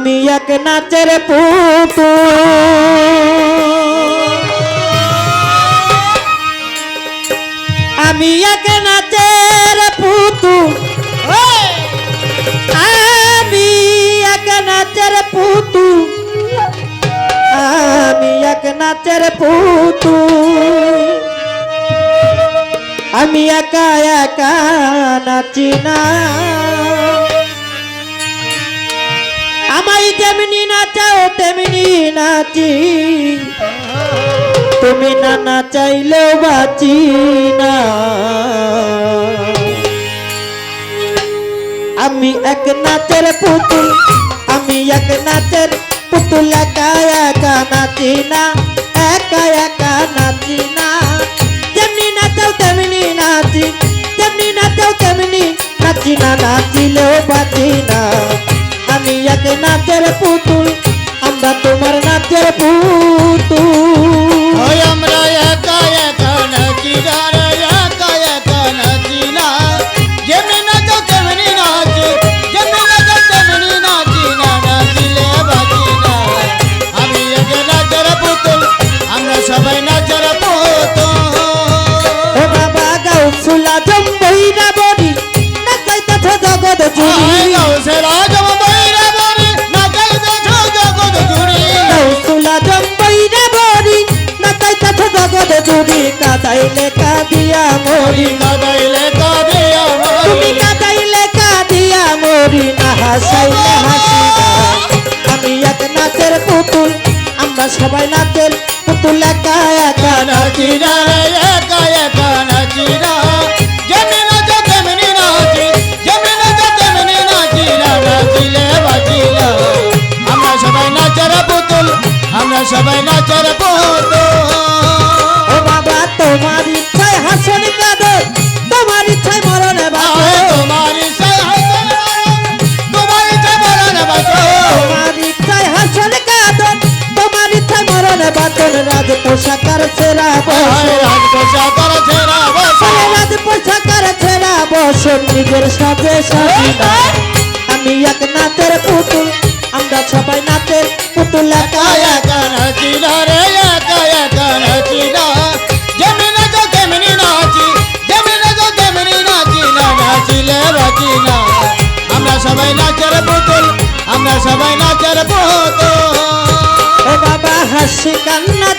আমি এক নাচের পুতু আমি এক নাচের পুতু আমি এক নাচের পুতু আমি এক নাচের পুতু আমি একা একা নাচি না। আমায় যেমনি নাচাও, তেমনি নাচি। তুমি না নাচাইলেও বাঁচি না। আমি এক নাচের পুতুল, আমি এক নাচের পুতুল, একা একা নাচি না, একা একা নাচি না। যেমনি নাচাও, তেমনি নাচি, যেমনি নাচাও, তেমনি নাচি না, নাচিলেও বাঁচি না। নাচের মরি মরি কাদাইলে কাঁদিয়া তুমি। কাদাইলে কাদিয়া মরি না হাসাইলে হাসি না। আমি এক নাচের পুতুল আমরা সবাই নাচের পুতুল একা একা নাচি না একা একা নাচি না। আমরা সবাই নাচের পুতুল আমরা সবাই নাচের পুতুল ছেড়া বসো রাজ পোশাকের ছেঁড়া বসো। আরে রাজ পোশাকার ছেড়া বসো নিজের সাথে আমি এক নাচের পুতুল আমরা সবাই নাচের পুতুল একা একা নাচি রে, একা একা নাচি না। যেমনি নাচো তেমনি নাচি, যেমনি নাচো তেমনি নাচি না, নাচিলে বাঁচি না। আমরা সবাই নাচের পুতুল আমরা সবাই নাচের পুতুল ও বাবা হাসি কান্না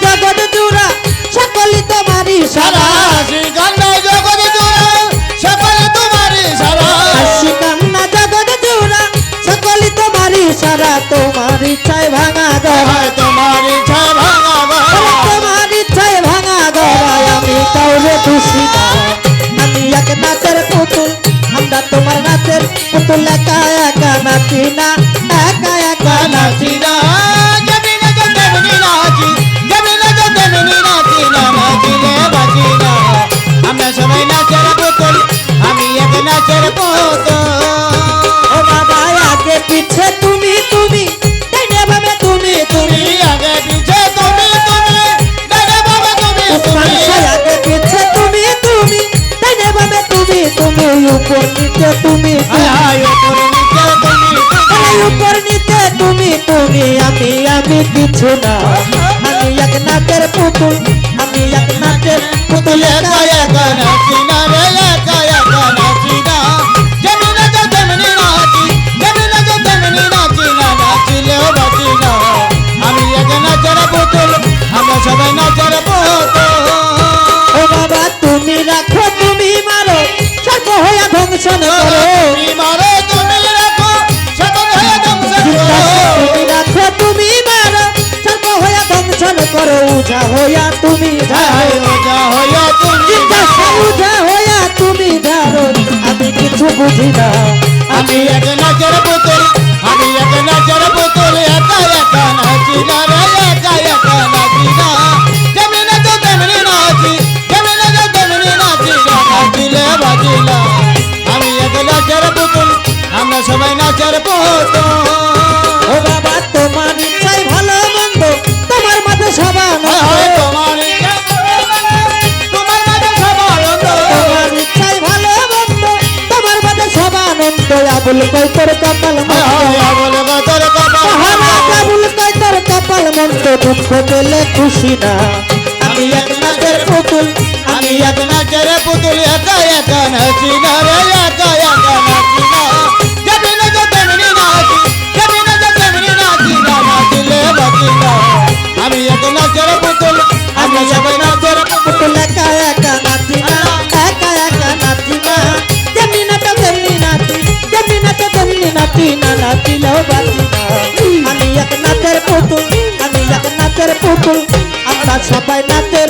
পুতুল একা একা নাচি না, একা একা নাচি না। আমরা সবাই নাচের পুতুল আমি এক নাচের পুতুল উপর নিতে তুমি উপর নিতে তুমি তুমি আমি আমি কিছু না। আমি এক নাকের পুতুল। করো উজা হইয়া তুমি তুমি উজা হইয়া তুমি ধারো আমি কিছু বুঝি না। আমি এক নজর আমি এক নাচের কাবুল কই তোর কপাল কাবুল কই তোর কপাল কাবুল কই তোর কপাল মন তো দুঃখ পেলে খুশি না। আমি এক নাচের পুতুল। আমি এক নাচের পুতুল একা একা নাচি না রে একা একা না আমি এক নাচের পুতুল আমি এক নাচের পুতুল আমরা সবাই নাচের